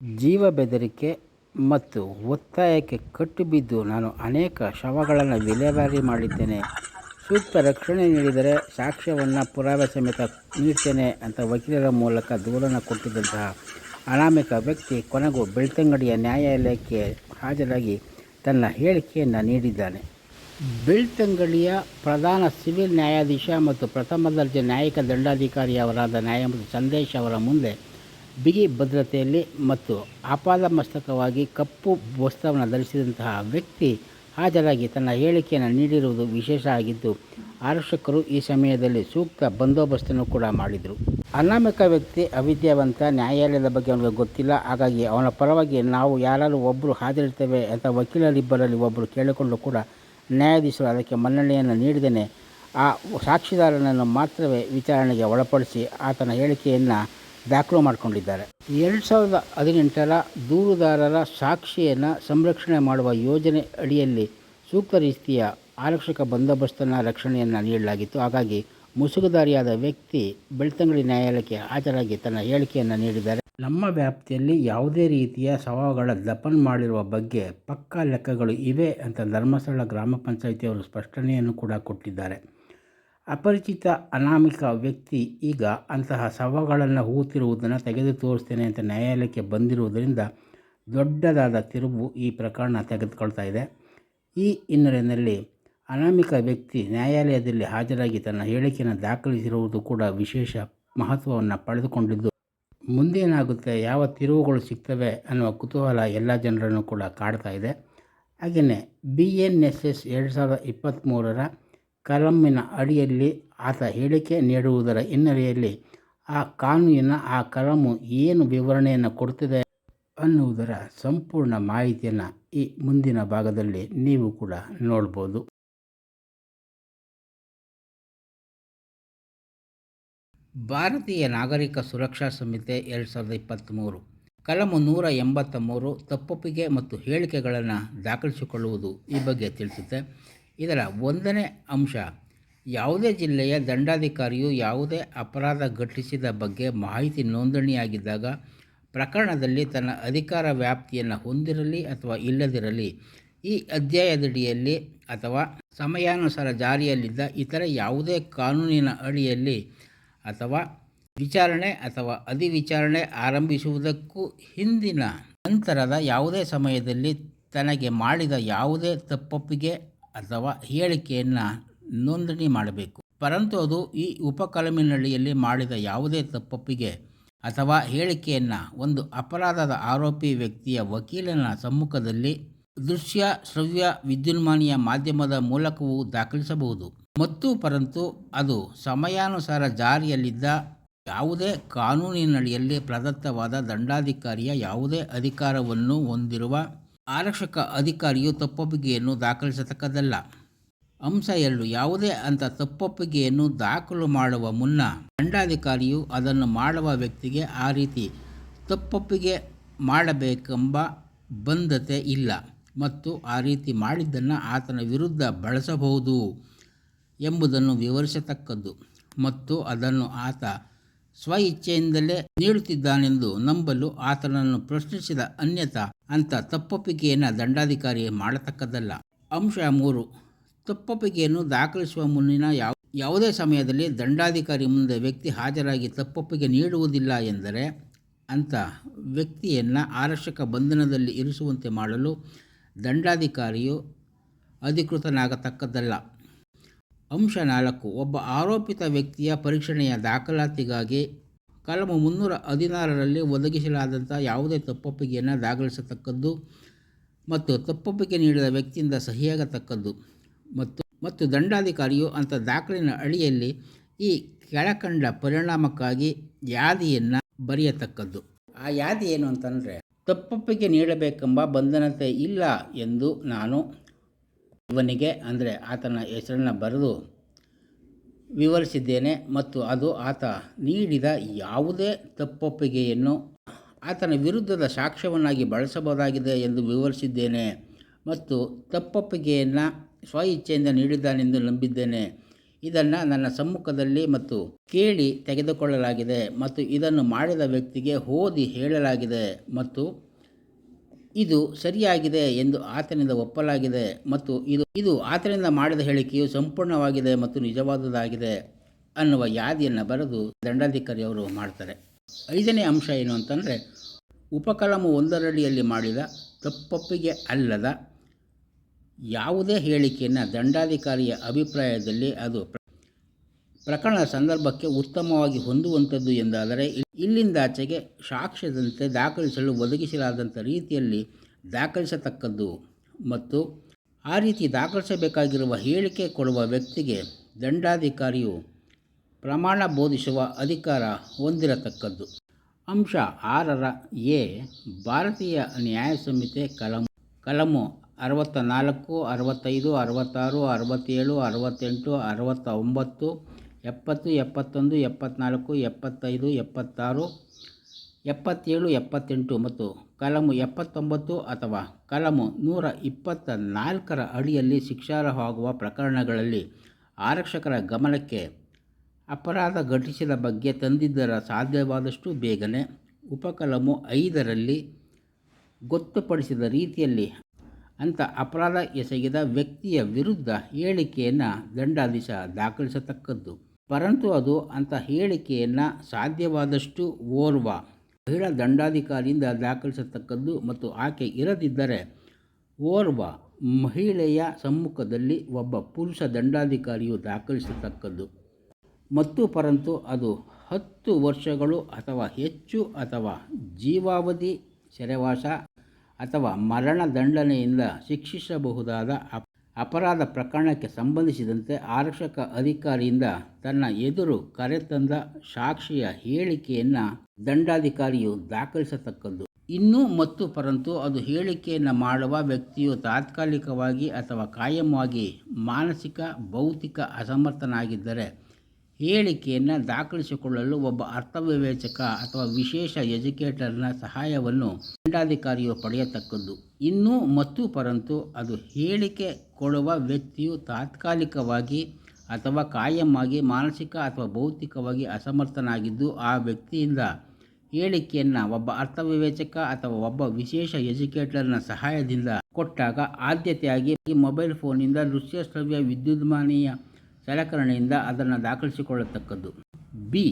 ಜೀವ ಬೆದರಿಕೆ ಮತ್ತು ಒತ್ತಾಯಕ್ಕೆ ಕಟ್ಟುಬಿದ್ದು ನಾನು ಅನೇಕ ಶವಗಳನ್ನು ವಿಲೇವಾರಿ ಮಾಡಿದ್ದೇನೆ. ಸೂಕ್ತ ರಕ್ಷಣೆ ನೀಡಿದರೆ ಸಾಕ್ಷ್ಯವನ್ನು ಪುರಾವೆ ಸಮೇತ ನೀಡ್ತೇನೆ ಅಂತ ವಕೀಲರ ಮೂಲಕ ದೂರನ್ನು ಕೊಟ್ಟಿದ್ದಂತಹ ಅನಾಮಿಕ ವ್ಯಕ್ತಿ ಕೊನೆಗೂ ಬೆಳ್ತಂಗಡಿಯ ನ್ಯಾಯಾಲಯಕ್ಕೆ ಹಾಜರಾಗಿ ತನ್ನ ಹೇಳಿಕೆಯನ್ನು ನೀಡಿದ್ದಾನೆ. ಬೆಳ್ತಂಗಡಿಯ ಪ್ರಧಾನ ಸಿವಿಲ್ ನ್ಯಾಯಾಧೀಶ ಮತ್ತು ಪ್ರಥಮ ದರ್ಜೆ ನ್ಯಾಯಿಕ ದಂಡಾಧಿಕಾರಿಯವರಾದ ನ್ಯಾಯಮೂರ್ತಿ ಸಂದೇಶ್ ಅವರ ಮುಂದೆ ಬಿಗಿ ಭದ್ರತೆಯಲ್ಲಿ ಮತ್ತು ಆಪಾದಮಸ್ತಕವಾಗಿ ಕಪ್ಪು ವಸ್ತ್ರವನ್ನು ಧರಿಸಿದಂತಹ ವ್ಯಕ್ತಿ ಹಾಜರಾಗಿ ತನ್ನ ಹೇಳಿಕೆಯನ್ನು ನೀಡಿರುವುದು ವಿಶೇಷ ಆಗಿದ್ದು, ಆರಕ್ಷಕರು ಈ ಸಮಯದಲ್ಲಿ ಸೂಕ್ತ ಬಂದೋಬಸ್ತನ್ನು ಕೂಡ ಮಾಡಿದರು. ಅನಾಮಿಕ ವ್ಯಕ್ತಿ ಅವಿದ್ಯಾವಂತ, ನ್ಯಾಯಾಲಯದ ಬಗ್ಗೆ ಅವನಿಗೆ ಗೊತ್ತಿಲ್ಲ. ಹಾಗಾಗಿ ಅವನ ಪರವಾಗಿ ನಾವು ಯಾರಾದರೂ ಒಬ್ಬರು ಹಾಜರಿರ್ತೇವೆ ಅಂತ ವಕೀಲರಿಬ್ಬರಲ್ಲಿ ಒಬ್ಬರು ಕೇಳಿಕೊಂಡು ಕೂಡ ನ್ಯಾಯಾಧೀಶರು ಅದಕ್ಕೆ ಮನ್ನಣೆಯನ್ನು ನೀಡಿದ್ದೇನೆ. ಆ ಸಾಕ್ಷಿದಾರನನ್ನು ಮಾತ್ರವೇ ವಿಚಾರಣೆಗೆ ಒಳಪಡಿಸಿ ಆತನ ಹೇಳಿಕೆಯನ್ನು ದಾಖಲು ಮಾಡಿಕೊಂಡಿದ್ದಾರೆ. ಎರಡು ಸಾವಿರದ ಹದಿನೆಂಟರ ದೂರುದಾರರ ಸಾಕ್ಷಿಯನ್ನು ಸಂರಕ್ಷಣೆ ಮಾಡುವ ಯೋಜನೆ ಅಡಿಯಲ್ಲಿ ಸೂಕ್ತ ರೀತಿಯ ಆರಕ್ಷಕ ಬಂದೋಬಸ್ತನ್ನು ರಕ್ಷಣೆಯನ್ನು ನೀಡಲಾಗಿತ್ತು. ಹಾಗಾಗಿ ಮುಸುಗುದಾರಿಯಾದ ವ್ಯಕ್ತಿ ಬೆಳ್ತಂಗಡಿ ನ್ಯಾಯಾಲಯಕ್ಕೆ ಹಾಜರಾಗಿ ತನ್ನ ಹೇಳಿಕೆಯನ್ನು ನೀಡಿದ್ದಾರೆ. ನಮ್ಮ ವ್ಯಾಪ್ತಿಯಲ್ಲಿ ಯಾವುದೇ ರೀತಿಯ ಸವಾಲುಗಳ ದಪನ್ ಮಾಡಿರುವ ಬಗ್ಗೆ ಪಕ್ಕಾ ಲೆಕ್ಕಗಳು ಇವೆ ಅಂತ ಧರ್ಮಸ್ಥಳ ಗ್ರಾಮ ಪಂಚಾಯಿತಿಯವರು ಸ್ಪಷ್ಟನೆಯನ್ನು ಕೂಡ ಕೊಟ್ಟಿದ್ದಾರೆ. ಅಪರಿಚಿತ ಅನಾಮಿಕ ವ್ಯಕ್ತಿ ಈಗ ಅಂತಹ ಶವಗಳನ್ನು ಹೂತಿರುವುದನ್ನು ತೆಗೆದು ತೋರಿಸ್ತೇನೆ ಅಂತ ನ್ಯಾಯಾಲಯಕ್ಕೆ ಬಂದಿರುವುದರಿಂದ ದೊಡ್ಡದಾದ ತಿರುವು ಈ ಪ್ರಕರಣ ತೆಗೆದುಕೊಳ್ತಾ ಇದೆ. ಈ ಹಿನ್ನೆಲೆಯಲ್ಲಿ ಅನಾಮಿಕ ವ್ಯಕ್ತಿ ನ್ಯಾಯಾಲಯದಲ್ಲಿ ಹಾಜರಾಗಿ ತನ್ನ ಹೇಳಿಕೆಯನ್ನು ದಾಖಲಿಸಿರುವುದು ಕೂಡ ವಿಶೇಷ ಮಹತ್ವವನ್ನು ಪಡೆದುಕೊಂಡಿದ್ದು, ಮುಂದೇನಾಗುತ್ತೆ, ಯಾವ ತಿರುವುಗಳು ಸಿಗ್ತವೆ ಅನ್ನುವ ಕುತೂಹಲ ಎಲ್ಲ ಜನರನ್ನು ಕೂಡ ಕಾಡ್ತಾ ಇದೆ. ಹಾಗೆಯೇ ಬಿ ಎನ್ ಎಸ್ ಎಸ್ ಎರಡು ಸಾವಿರದ ಇಪ್ಪತ್ತ್ಮೂರರ ಕಲಮಿನ ಅಡಿಯಲ್ಲಿ ಆತ ಹೇಳಿಕೆ ನೀಡುವುದರ ಹಿನ್ನೆಲೆಯಲ್ಲಿ ಆ ಕಾನೂನಿನ ಆ ಕಲಮು ಏನು ವಿವರಣೆಯನ್ನು ಕೊಡ್ತಿದೆ ಅನ್ನುವುದರ ಸಂಪೂರ್ಣ ಮಾಹಿತಿಯನ್ನು ಈ ಮುಂದಿನ ಭಾಗದಲ್ಲಿ ನೀವು ಕೂಡ ನೋಡ್ಬೋದು. ಭಾರತೀಯ ನಾಗರಿಕ ಸುರಕ್ಷಾ ಸಂಹಿತೆ ಎರಡು ಸಾವಿರದ ಇಪ್ಪತ್ತ್ಮೂರು ಕಲಮು ನೂರ ಎಂಬತ್ತ ಮೂರು ತಪ್ಪೊಪ್ಪಿಗೆ ಮತ್ತು ಹೇಳಿಕೆಗಳನ್ನು ದಾಖಲಿಸಿಕೊಳ್ಳುವುದು ಈ ಬಗ್ಗೆ ತಿಳಿಸುತ್ತೆ. ಇದರ ಒಂದನೇ ಅಂಶ, ಯಾವುದೇ ಜಿಲ್ಲೆಯ ದಂಡಾಧಿಕಾರಿಯು ಯಾವುದೇ ಅಪರಾಧ ಘಟಿಸಿದ ಬಗ್ಗೆ ಮಾಹಿತಿ ನೋಂದಣಿಯಾಗಿದ್ದಾಗ ಪ್ರಕರಣದಲ್ಲಿ ತನ್ನ ಅಧಿಕಾರ ವ್ಯಾಪ್ತಿಯನ್ನು ಹೊಂದಿರಲಿ ಅಥವಾ ಇಲ್ಲದಿರಲಿ, ಈ ಅಧ್ಯಾಯದಡಿಯಲ್ಲಿ ಅಥವಾ ಸಮಯಾನುಸಾರ ಜಾರಿಯಲ್ಲಿದ್ದ ಇತರ ಯಾವುದೇ ಕಾನೂನಿನ ಅಡಿಯಲ್ಲಿ ಅಥವಾ ವಿಚಾರಣೆ ಅಥವಾ ಅಧಿವಿಚಾರಣೆ ಆರಂಭಿಸುವುದಕ್ಕೂ ಹಿಂದಿನ ನಂತರದ ಯಾವುದೇ ಸಮಯದಲ್ಲಿ ತನಗೆ ಮಾಡಿದ ಯಾವುದೇ ತಪ್ಪೊಪ್ಪಿಗೆ ಅಥವಾ ಹೇಳಿಕೆಯನ್ನು ನೋಂದಣಿ ಮಾಡಬೇಕು. ಪರಂತು ಅದು ಈ ಉಪಕಲಮಿನಡಿಯಲ್ಲಿ ಮಾಡಿದ ಯಾವುದೇ ತಪ್ಪೊಪ್ಪಿಗೆ ಅಥವಾ ಹೇಳಿಕೆಯನ್ನು ಒಂದು ಅಪರಾಧದ ಆರೋಪಿ ವ್ಯಕ್ತಿಯ ವಕೀಲನ ಸಮ್ಮುಖದಲ್ಲಿ ದೃಶ್ಯ, ಶ್ರವ್ಯ, ವಿದ್ಯುನ್ಮಾನಿಯ ಮಾಧ್ಯಮದ ಮೂಲಕವೂ ದಾಖಲಿಸಬಹುದು. ಮತ್ತು ಪರಂತು ಅದು ಸಮಯಾನುಸಾರ ಜಾರಿಯಲ್ಲಿದ್ದ ಯಾವುದೇ ಕಾನೂನಿನಡಿಯಲ್ಲಿ ಪ್ರದತ್ತವಾದ ದಂಡಾಧಿಕಾರಿಯ ಯಾವುದೇ ಅಧಿಕಾರವನ್ನು ಹೊಂದಿರುವ ಆರಕ್ಷಕ ಅಧಿಕಾರಿಯು ತಪ್ಪೊಪ್ಪಿಗೆಯನ್ನು ದಾಖಲಿಸತಕ್ಕದ್ದಲ್ಲ. ಅಂಶ ಎರಡು, ಯಾವುದೇ ಅಂತ ತಪ್ಪೊಪ್ಪಿಗೆಯನ್ನು ದಾಖಲು ಮಾಡುವ ಮುನ್ನ ದಂಡಾಧಿಕಾರಿಯು ಅದನ್ನು ಮಾಡುವ ವ್ಯಕ್ತಿಗೆ ಆ ರೀತಿ ತಪ್ಪೊಪ್ಪಿಗೆ ಮಾಡಬೇಕೆಂಬ ಬಂಧತೆ ಇಲ್ಲ ಮತ್ತು ಆ ರೀತಿ ಮಾಡಿದ್ದನ್ನು ಆತನ ವಿರುದ್ಧ ಬಳಸಬಹುದು ಎಂಬುದನ್ನು ವಿವರಿಸತಕ್ಕದ್ದು ಮತ್ತು ಅದನ್ನು ಆತ ಸ್ವ ಇಚ್ಛೆಯಿಂದಲೇ ನೀಡುತ್ತಿದ್ದಾನೆಂದು ನಂಬಲು ಆತನನ್ನು ಪ್ರಶ್ನಿಸಿದ ಅನ್ಯತಾ, ಅಂಥ ತಪ್ಪೊಪ್ಪಿಗೆಯನ್ನು ದಂಡಾಧಿಕಾರಿ ಮಾಡತಕ್ಕದ್ದಲ್ಲ. ಅಂಶ ಮೂರು, ತಪ್ಪೊಪ್ಪಿಗೆಯನ್ನು ದಾಖಲಿಸುವ ಮುನ್ನಿನ ಯಾವ, ಯಾವುದೇ ಸಮಯದಲ್ಲಿ ದಂಡಾಧಿಕಾರಿ ಮುಂದೆ ವ್ಯಕ್ತಿ ಹಾಜರಾಗಿ ತಪ್ಪೊಪ್ಪಿಗೆ ನೀಡುವುದಿಲ್ಲ ಎಂದರೆ, ಅಂಥ ವ್ಯಕ್ತಿಯನ್ನು ಆರಕ್ಷಕ ಬಂಧನದಲ್ಲಿ ಇರಿಸುವಂತೆ ಮಾಡಲು ದಂಡಾಧಿಕಾರಿಯು ಅಧಿಕೃತನಾಗತಕ್ಕದ್ದಲ್ಲ. ಅಂಶ ನಾಲ್ಕು, ಒಬ್ಬ ಆರೋಪಿತ ವ್ಯಕ್ತಿಯ ಪರೀಕ್ಷಣೆಯ ದಾಖಲಾತಿಗಾಗಿ ಕಲಮು ಮುನ್ನೂರ ಹದಿನಾರರಲ್ಲಿ ಒದಗಿಸಲಾದಂಥ ಯಾವುದೇ ತಪ್ಪೊಪ್ಪಿಗೆಯನ್ನು ದಾಖಲಿಸತಕ್ಕದ್ದು ಮತ್ತು ತಪ್ಪೊಪ್ಪಿಗೆ ನೀಡಿದ ವ್ಯಕ್ತಿಯಿಂದ ಸಹಿಯಾಗತಕ್ಕದ್ದು ಮತ್ತು ಮತ್ತು ದಂಡಾಧಿಕಾರಿಯು ಅಂಥ ದಾಖಲಿನ ಅಡಿಯಲ್ಲಿ ಈ ಕೆಳಕಂಡ ಪರಿಣಾಮಕ್ಕಾಗಿ ಯಾದಿಯನ್ನು ಬರೆಯತಕ್ಕದ್ದು. ಆ ಯಾದಿ ಏನು ಅಂತಂದರೆ, ತಪ್ಪೊಪ್ಪಿಗೆ ನೀಡಬೇಕೆಂಬ ಬಂಧನತೆ ಇಲ್ಲ ಎಂದು ನಾನು ಇವನಿಗೆ, ಅಂದರೆ ಆತನ ಹೆಸರನ್ನು ಬರೆದು ವಿವರಿಸಿದ್ದೇನೆ ಮತ್ತು ಅದು ಆತ ನೀಡಿದ ಯಾವುದೇ ತಪ್ಪೊಪ್ಪಿಗೆಯನ್ನು ಆತನ ವಿರುದ್ಧದ ಸಾಕ್ಷ್ಯವನ್ನಾಗಿ ಬಳಸಬಹುದಾಗಿದೆ ಎಂದು ವಿವರಿಸಿದ್ದೇನೆ ಮತ್ತು ತಪ್ಪೊಪ್ಪಿಗೆಯನ್ನು ಸ್ವ ಇಚ್ಛೆಯಿಂದ ನೀಡಿದ್ದಾನೆಂದು ನಂಬಿದ್ದೇನೆ. ಇದನ್ನು ನನ್ನ ಸಮ್ಮುಖದಲ್ಲಿ ಮತ್ತು ಕೇಳಿ ತೆಗೆದುಕೊಳ್ಳಲಾಗಿದೆ ಮತ್ತು ಇದನ್ನು ಮಾಡಿದ ವ್ಯಕ್ತಿಗೆ ಓದಿ ಹೇಳಲಾಗಿದೆ ಮತ್ತು ಇದು ಸರಿಯಾಗಿದೆ ಎಂದು ಆತನಿಂದ ಒಪ್ಪಲಾಗಿದೆ ಮತ್ತು ಇದು ಇದು ಆತನಿಂದ ಮಾಡಿದ ಹೇಳಿಕೆಯು ಸಂಪೂರ್ಣವಾಗಿದೆ ಮತ್ತು ನಿಜವಾದುದಾಗಿದೆ ಅನ್ನುವ ಯಾದಿಯನ್ನು ಬರೆದು ದಂಡಾಧಿಕಾರಿಯವರು ಮಾಡ್ತಾರೆ. ಐದನೇ ಅಂಶ ಏನು ಅಂತಂದರೆ, ಉಪಕಲಮ ಒಂದರಡಿಯಲ್ಲಿ ಮಾಡಿದ ತಪ್ಪಪ್ಪಿಗೆ ಅಲ್ಲದ ಯಾವುದೇ ಹೇಳಿಕೆಯನ್ನು ದಂಡಾಧಿಕಾರಿಯ ಅಭಿಪ್ರಾಯದಲ್ಲಿ ಅದು ಪ್ರ- ಪ್ರಕರಣದ ಸಂದರ್ಭಕ್ಕೆ ಉತ್ತಮವಾಗಿ ಹೊಂದುವಂಥದ್ದು ಎಂದಾದರೆ ಇಲ್- ಇಲ್ಲಿಂದಾಚೆಗೆ ಸಾಕ್ಷ್ಯದಂತೆ ದಾಖಲಿಸಲು ಒದಗಿಸಲಾದಂಥ ರೀತಿಯಲ್ಲಿ ದಾಖಲಿಸತಕ್ಕದ್ದು ಮತ್ತು ಆ ರೀತಿ ದಾಖಲಿಸಬೇಕಾಗಿರುವ ಹೇಳಿಕೆ ಕೊಡುವ ವ್ಯಕ್ತಿಗೆ ದಂಡಾಧಿಕಾರಿಯು ಪ್ರಮಾಣ ಬೋಧಿಸುವ ಅಧಿಕಾರ ಹೊಂದಿರತಕ್ಕದ್ದು. ಅಂಶ ಆರರ ಎ, ಭಾರತೀಯ ನ್ಯಾಯ ಸಂಹಿತೆ ಕಲಂ ಕಲಮು ಅರವತ್ತ ನಾಲ್ಕು, ಅರವತ್ತೈದು, ಅರವತ್ತಾರು, ಅರವತ್ತೇಳು, ಅರವತ್ತೆಂಟು ಅರವತ್ತ ಒಂಬತ್ತು ಎಪ್ಪತ್ತು, ಎಪ್ಪತ್ತೊಂದು, ಎಪ್ಪತ್ನಾಲ್ಕು, ಎಪ್ಪತ್ತೈದು, ಎಪ್ಪತ್ತಾರು, ಎಪ್ಪತ್ತೇಳು, ಎಪ್ಪತ್ತೆಂಟು ಮತ್ತು ಕಲಮು ಎಪ್ಪತ್ತೊಂಬತ್ತು ಅಥವಾ ಕಲಮು ನೂರ ಇಪ್ಪತ್ತ ನಾಲ್ಕರ ಅಡಿಯಲ್ಲಿ ಶಿಕ್ಷಾರ್ಹವಾಗುವ ಪ್ರಕರಣಗಳಲ್ಲಿ ಆರಕ್ಷಕರ ಗಮನಕ್ಕೆ ಅಪರಾಧ ಘಟಿಸಿದ ಬಗ್ಗೆ ತಂದಿದ್ದರ ಸಾಧ್ಯವಾದಷ್ಟು ಬೇಗನೆ ಉಪಕಲಮು ಐದರಲ್ಲಿ ಗೊತ್ತುಪಡಿಸಿದ ರೀತಿಯಲ್ಲಿ ಅಂಥ ಅಪರಾಧ ಎಸಗಿದ ವ್ಯಕ್ತಿಯ ವಿರುದ್ಧ ಹೇಳಿಕೆಯನ್ನು ದಂಡಾಧೀಶ ದಾಖಲಿಸತಕ್ಕದ್ದು. ಪರಂತು ಅದು ಅಂಥ ಹೇಳಿಕೆಯನ್ನು ಸಾಧ್ಯವಾದಷ್ಟು ಓರ್ವ ಮಹಿಳಾ ದಂಡಾಧಿಕಾರಿಯಿಂದ ದಾಖಲಿಸತಕ್ಕದ್ದು ಮತ್ತು ಆಕೆ ಇರದಿದ್ದರೆ ಓರ್ವ ಮಹಿಳೆಯ ಸಮ್ಮುಖದಲ್ಲಿ ಒಬ್ಬ ಪುರುಷ ದಂಡಾಧಿಕಾರಿಯು ದಾಖಲಿಸತಕ್ಕದ್ದು. ಮತ್ತು ಪರಂತು ಅದು ಹತ್ತು ವರ್ಷಗಳು ಅಥವಾ ಹೆಚ್ಚು ಅಥವಾ ಜೀವಾವಧಿ ಸೆರೆವಾಸ ಅಥವಾ ಮರಣ ದಂಡನೆಯಿಂದ ಶಿಕ್ಷಿಸಬಹುದಾದ ಅಪ್- ಅಪರಾಧ ಪ್ರಕರಣಕ್ಕೆ ಸಂಬಂಧಿಸಿದಂತೆ ಆರಕ್ಷಕ ಅಧಿಕಾರಿಯಿಂದ ತನ್ನ ಎದುರು ಕರೆತಂದ ಸಾಕ್ಷಿಯ ಹೇಳಿಕೆಯನ್ನು ದಂಡಾಧಿಕಾರಿಯು ದಾಖಲಿಸತಕ್ಕದ್ದು. ಇನ್ನೂ ಮತ್ತು ಪರಂತು ಅದು ಹೇಳಿಕೆಯನ್ನು ಮಾಡುವ ವ್ಯಕ್ತಿಯು ತಾತ್ಕಾಲಿಕವಾಗಿ ಅಥವಾ ಕಾಯಂವಾಗಿ ಮಾನಸಿಕ, ಭೌತಿಕ ಅಸಮರ್ಥನಾಗಿದ್ದರೆ ಹೇಳಿಕೆಯನ್ನು ದಾಖಲಿಸಿಕೊಳ್ಳಲು ಒಬ್ಬ ಅರ್ಥವಿವೇಚಕ ಅಥವಾ ವಿಶೇಷ ಎಜುಕೇಟರ್ನ ಸಹಾಯವನ್ನು ದಂಡಾಧಿಕಾರಿಯು ಪಡೆಯತಕ್ಕದ್ದು. ಇನ್ನೂ ಮತ್ತು ಪರಂತು ಅದು ಹೇಳಿಕೆ ಕೊಡುವ ವ್ಯಕ್ತಿಯು ತಾತ್ಕಾಲಿಕವಾಗಿ ಅಥವಾ ಕಾಯಂವಾಗಿ ಮಾನಸಿಕ ಅಥವಾ ಭೌತಿಕವಾಗಿ ಅಸಮರ್ಥನಾಗಿದ್ದು ಆ ವ್ಯಕ್ತಿಯಿಂದ ಹೇಳಿಕೆಯನ್ನು ಒಬ್ಬ ಅರ್ಥವಿವೇಚಕ ಅಥವಾ ಒಬ್ಬ ವಿಶೇಷ ಎಜುಕೇಟರ್ನ ಸಹಾಯದಿಂದ ಕೊಟ್ಟಾಗ ಆದ್ಯತೆಯಾಗಿ ಮೊಬೈಲ್ ಫೋನಿಂದ ದೃಶ್ಯ ಶ್ರವ್ಯ ವಿದ್ಯುನ್ಮಾನೀಯ ಸಲಕರಣೆಯಿಂದ ಅದನ್ನು ದಾಖಲಿಸಿಕೊಳ್ಳತಕ್ಕದ್ದು. ಬಿ.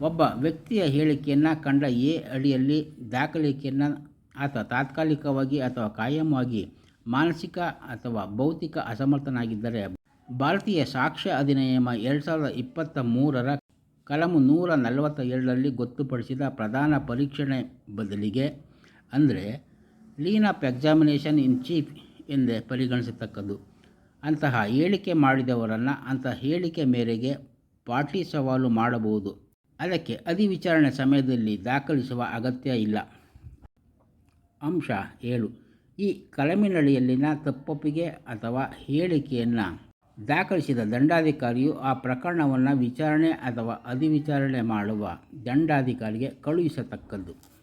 ಒಬ್ಬ ವ್ಯಕ್ತಿಯ ಹೇಳಿಕೆಯನ್ನು ಕಂಡ ಎ ಅಡಿಯಲ್ಲಿ ದಾಖಲಿಕೆಯನ್ನು ಆತ ತಾತ್ಕಾಲಿಕವಾಗಿ ಅಥವಾ ಕಾಯಂವಾಗಿ ಮಾನಸಿಕ ಅಥವಾ ಭೌತಿಕ ಅಸಮರ್ಥನಾಗಿದ್ದರೆ ಭಾರತೀಯ ಸಾಕ್ಷ್ಯ ಅಧಿನಿಯಮ ಎರಡು ಸಾವಿರದ ಇಪ್ಪತ್ತ ಮೂರರ ಕಲಮು ನೂರ ನಲವತ್ತ ಏಳರಲ್ಲಿ ಗೊತ್ತುಪಡಿಸಿದ ಪ್ರಧಾನ ಪರೀಕ್ಷಣೆ ಬದಲಿಗೆ ಅಂದರೆ lieu of examination in chief ಎಂದೇ ಪರಿಗಣಿಸತಕ್ಕದ್ದು. ಅಂತಹ ಹೇಳಿಕೆ ಮಾಡಿದವರನ್ನು ಅಂತಹ ಹೇಳಿಕೆ ಮೇರೆಗೆ ಪಾಟಿ ಸವಾಲು ಮಾಡಬಹುದು. ಅದಕ್ಕೆ ಅಧಿವಿಚಾರಣೆ ಸಮಯದಲ್ಲಿ ದಾಖಲಿಸುವ ಅಗತ್ಯ ಇಲ್ಲ. ಅಂಶ ಏಳು. ಈ ಕಲಮಿನಡಿಯಲ್ಲಿನ ತಪ್ಪೊಪ್ಪಿಗೆ ಅಥವಾ ಹೇಳಿಕೆಯನ್ನು ದಾಖಲಿಸಿದ ದಂಡಾಧಿಕಾರಿಯು ಆ ಪ್ರಕರಣವನ್ನು ವಿಚಾರಣೆ ಅಥವಾ ಅಧಿವಿಚಾರಣೆ ಮಾಡುವ ದಂಡಾಧಿಕಾರಿಗೆ ಕಳುಹಿಸತಕ್ಕದ್ದು.